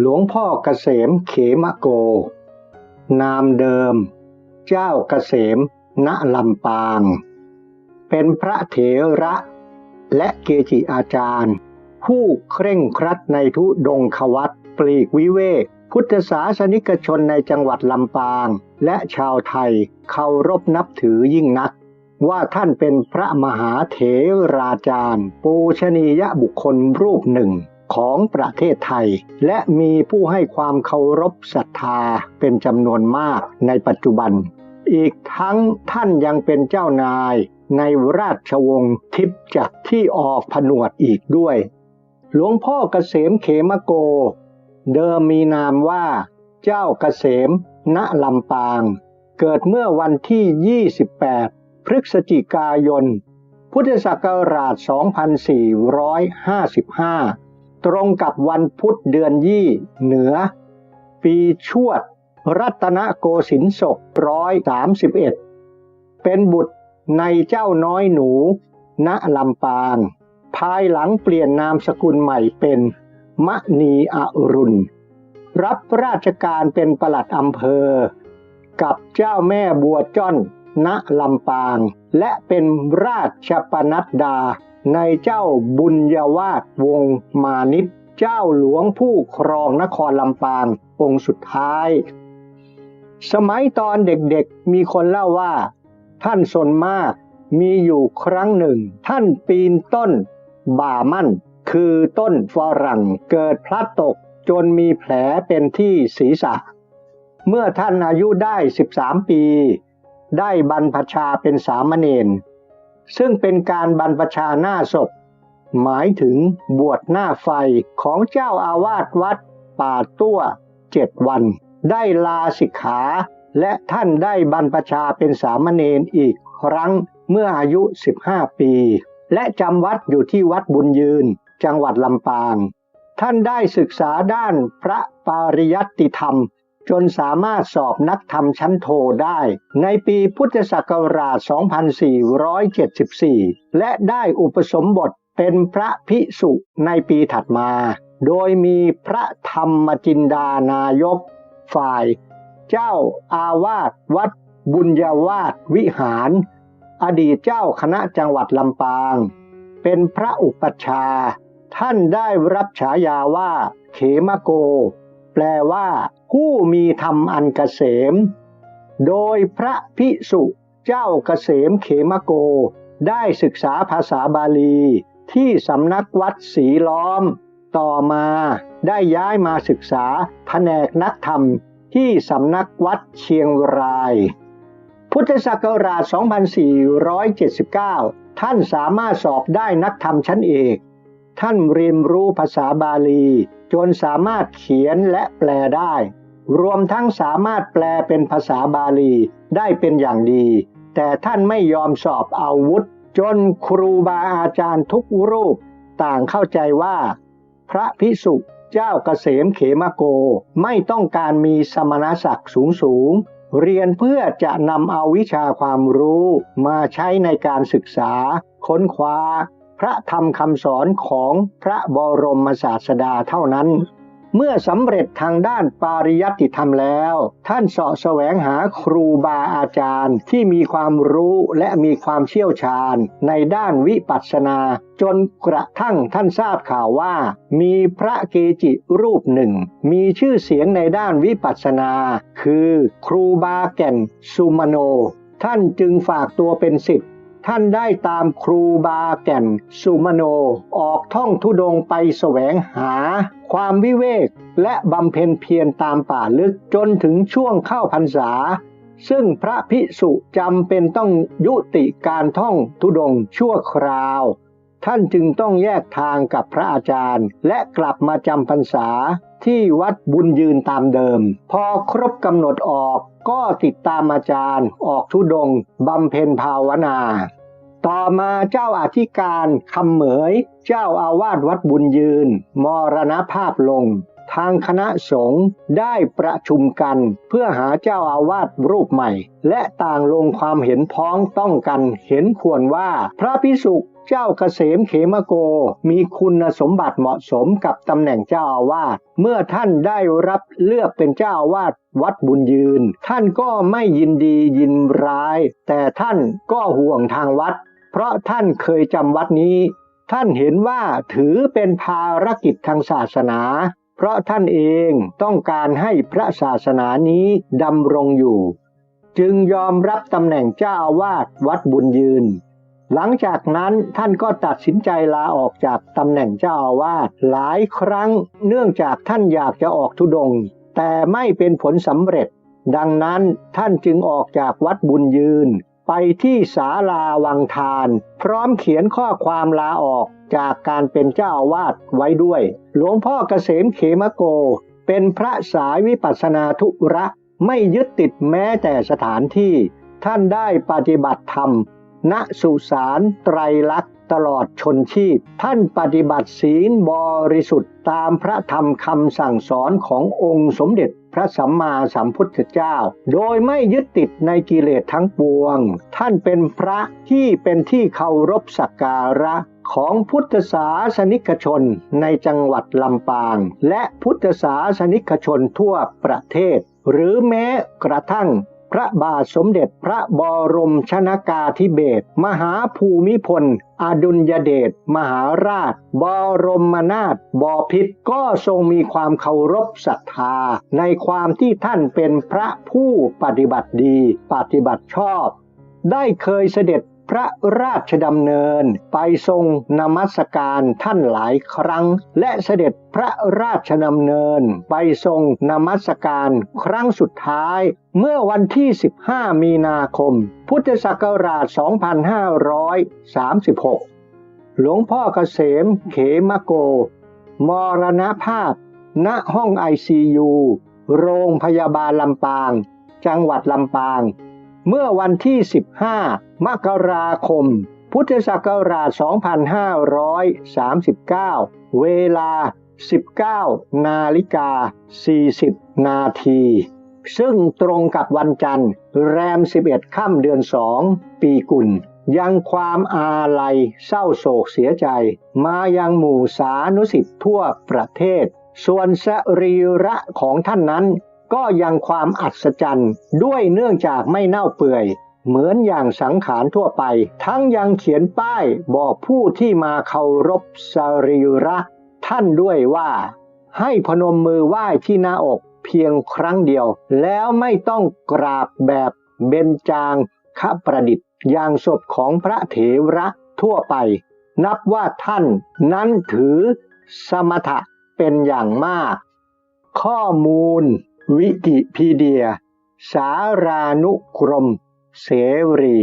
หลวงพ่อเกษมเขมโก นามเดิม เจ้าเกษม ณลำปาง เป็นพระเถระ และเกจิอาจารย์ ผู้เคร่งครัดในทุดงควัตปลีกวิเวกพุทธศาสนิกชนในจังหวัดลำปาง และชาวไทยเคารพนับถือยิ่งนัก ว่าท่านเป็นพระมหาเถราจารย์ ปูชนียบุคคลรูปหนึ่ง ของประเทศไทย และมีผู้ให้ความเคารพศรัทธาเป็นจำนวนมากในปัจจุบัน อีกทั้งท่านยังเป็นเจ้านายในราชวงศ์ทิพจักรที่ออกผนวดอีกด้วย หลวงพ่อเกษมเขมโก เดิมมีนามว่า เจ้าเกษม ณลำปาง เกิดเมื่อวันที่ 28 พฤศจิกายน พุทธศักราช 2455 ตรงกับวันพุธเดือนยี่เหนือ ปีชวด รัตนโกสินทร์ศกร้อยสามสิบเอ็ดเป็นบุตรในเจ้าน้อยหนู ณลำปาง ภายหลังเปลี่ยนนามสกุลใหม่เป็นมณีอรุณ รับราชการเป็นประหลัดอำเภอ กับเจ้าแม่บัวจ้อน ณลำปาง และเป็นราชปนัดดา ในเจ้าบุญยวาสวงมานิตเจ้าหลวงผู้ครองนครลำปางองค์สุดท้าย สมัยตอนเด็กๆมีคนเล่าว่า ท่านสนมากมีอยู่ครั้งหนึ่ง ท่านปีนต้น บ่ามั่น คือต้นฝรั่งเกิดพลัดตกจนมีแผลเป็นที่ศีรษะ เมื่อท่านอายุได้ 13 ปี ได้บรรพชาเป็นสามเณร ซึ่งเป็นการบรรพชาหน้าศพ หมายถึงบวชหน้าไฟของเจ้าอาวาสวัดป่าตั้วเจ็ดวัน ได้ลาสิกขา และท่านได้บรรพชาเป็นสามเณรอีกครั้งเมื่ออายุ 15 ปี และจำวัดอยู่ที่วัดบุญยืน จังหวัดลำปาง ท่านได้ศึกษาด้านพระปริยัติธรรม จนสามารถสอบนักธรรมชั้นโทได้ ในปีพุทธศักราช 2474 และได้อุปสมบทเป็นพระภิกษุในปีถัดมา โดยมีพระธรรมจินดานายก ฝ่าย เจ้าอาวาสวัดบุญยวาสวิหาร อดีตเจ้าคณะจังหวัดลำปาง เป็นพระอุปัชฌาย์ท่านได้รับฉายาว่าเขมโก แปลว่า ผู้มีธรรมอันกเกษม โดยพระพิสุเจ้าเกษมเขมโก ได้ศึกษาภาษาบาลี ที่สำนักวัดศรีล้อม ต่อมาได้ย้ายมาศึกษาแผนกนักธรรมที่สำนักวัดเชียงราย พุทธศักราช 2479 ท่านสามารถสอบได้นักธรรมชั้นเอก ท่านเรียนรู้ภาษาบาลี จนสามารถเขียนและแปลได้ รวมทั้งสามารถแปลเป็นภาษาบาลีได้เป็นอย่างดี แต่ท่านไม่ยอมสอบอาวุธ จนครูบาอาจารย์ทุกรูป ต่างเข้าใจว่า พระพิสุเจ้าเกษมเขมโกไม่ต้องการมีสมณศักดิ์สูงสูงเรียนเพื่อจะนำเอาวิชาความรู้มาใช้ในการศึกษา ค้นคว้า พระธรรมคำสอนของพระบรมศาสดาเท่านั้น เมื่อสำเร็จทางด้านปาริยัติธรรมแล้ว ท่านเสาะแสวงหาครูบาอาจารย์ที่มีความรู้และมีความเชี่ยวชาญ ในด้านวิปัสสนา จนกระทั่งท่านทราบข่าวว่า มีพระเกจิรูปหนึ่ง มีชื่อเสียงในด้านวิปัสสนา คือครูบาแก่นสุมโน ท่านจึงฝากตัวเป็นศิษย์ ท่านได้ตามครูบาแก่นสุมโน ออกท่องทุดงไปแสวงหา ความวิเวกและบำเพ็ญเพียรตามป่าลึกจนถึงช่วงเข้าพรรษา ซึ่งพระพิสุจำเป็นต้องยุติการท่องทุดงชั่วคราว ท่านจึงต้องแยกทางกับพระอาจารย์ และกลับมาจำพรรษาที่วัดบุญยืนตามเดิม พอครบกำหนดออกก็ติดตามอาจารย์ออกทุดงบำเพ็ญภาวนา ต่อมาเจ้าอธิการคำเหมย เจ้าอาวาสวัดบุญยืน มรณภาพลง ทางคณะสงฆ์ได้ประชุมกันเพื่อหาเจ้าอาวาสรูปใหม่ และต่างลงความเห็นพ้องต้องกันเห็นควรว่าพระพิสุเจ้าเกษมเขมโก มีคุณสมบัติเหมาะสมกับตำแหน่งเจ้าอาวาส เมื่อท่านได้รับเลือกเป็นเจ้าอาวาสวัดบุญยืน ท่านก็ไม่ยินดียินร้าย แต่ท่านก็ห่วงทางวัด เพราะท่านเคยจำวัดนี้ ท่านเห็นว่าถือเป็นภารกิจทางศาสนา เพราะท่านเองต้องการให้พระศาสนานี้ดำรงอยู่ จึงยอมรับตำแหน่งเจ้าอาวาสวัดบุญยืน หลังจากนั้นท่านก็ตัดสินใจลาออกจากตำแหน่งเจ้าอาวาสหลายครั้ง เนื่องจากท่านอยากจะออกทุดงค์แต่ไม่เป็นผลสำเร็จ ดังนั้นท่านจึงออกจากวัดบุญยืน ไปที่ศาลาวังทาน พร้อมเขียนข้อความลาออกจากการเป็นเจ้าอาวาสไว้ด้วย หลวงพ่อเกษมเขมโก เป็นพระสายวิปัสสนาธุระ ไม่ยึดติดแม้แต่สถานที่ ท่านได้ปฏิบัติธรรม ณสุสานไตรลักษณ์ตลอดชนชีพ ท่านปฏิบัติศีลบริสุทธิ์ตามพระธรรมคำสั่งสอนขององค์สมเด็จ ระสัมมาสัมพุทธเจ้า โดยไม่ยึดติดในกิเลสทั้งปวง ท่านเป็นพระที่เป็นที่เคารพสักการะของพุทธศาสนิกชนในจังหวัดลำปาง และพุทธศาสนิกชนทั่วประเทศ หรือแม้กระทั่งพระบาทสมเด็จพระบรมชนากาธิเบศรมหาภูมิพล อดุลยเดชมหาราช บรมนาถบพิตรก็ทรงมีความเคารพศรัทธา ในความที่ท่านเป็นพระผู้ปฏิบัติดี ปฏิบัติชอบ ได้เคยเสด็จ พระราชดำเนินไปทรงนมัสการท่านหลายครั้ง และเสด็จพระราชดำเนินไปทรงนมัสการครั้งสุดท้าย เมื่อวันที่ 15 มีนาคม พุทธศักราช 2536 หลวงพ่อเกษมเขมโก มรณภาพ ณห้องไอซียูโรงพยาบาลลำปาง จังหวัดลำปาง เมื่อวันที่ 15 มกราคม พุทธศักราช 2539 เวลา 19 นาฬิกา 40 นาที ซึ่งตรงกับวันจันทร์ แรม 11 ค่ำเดือน 2 ปีกุล ยังความอาลัยเศร้าโศกเสียใจ มายังหมู่สานุสิทธิ์ทั่วประเทศ ส่วนสรีระของท่านนั้น ก็ยังความอัศจรรย์ด้วยเนื่องจากไม่เน่าเปื่อย เหมือนอย่างสังขารทั่วไป ทั้งยังเขียนป้ายบอกผู้ที่มาเคารพสรีระท่านด้วยว่า ให้พนมมือไหว้ที่หน้าอกเพียงครั้งเดียว แล้วไม่ต้องกราบแบบเบญจางคประดิษฐ์อย่างศพของพระเถระทั่วไป นับว่าท่านนั้นถือสมถะเป็นอย่างมาก ข้อมูล วิกิพีเดีย สารานุกรม เสรี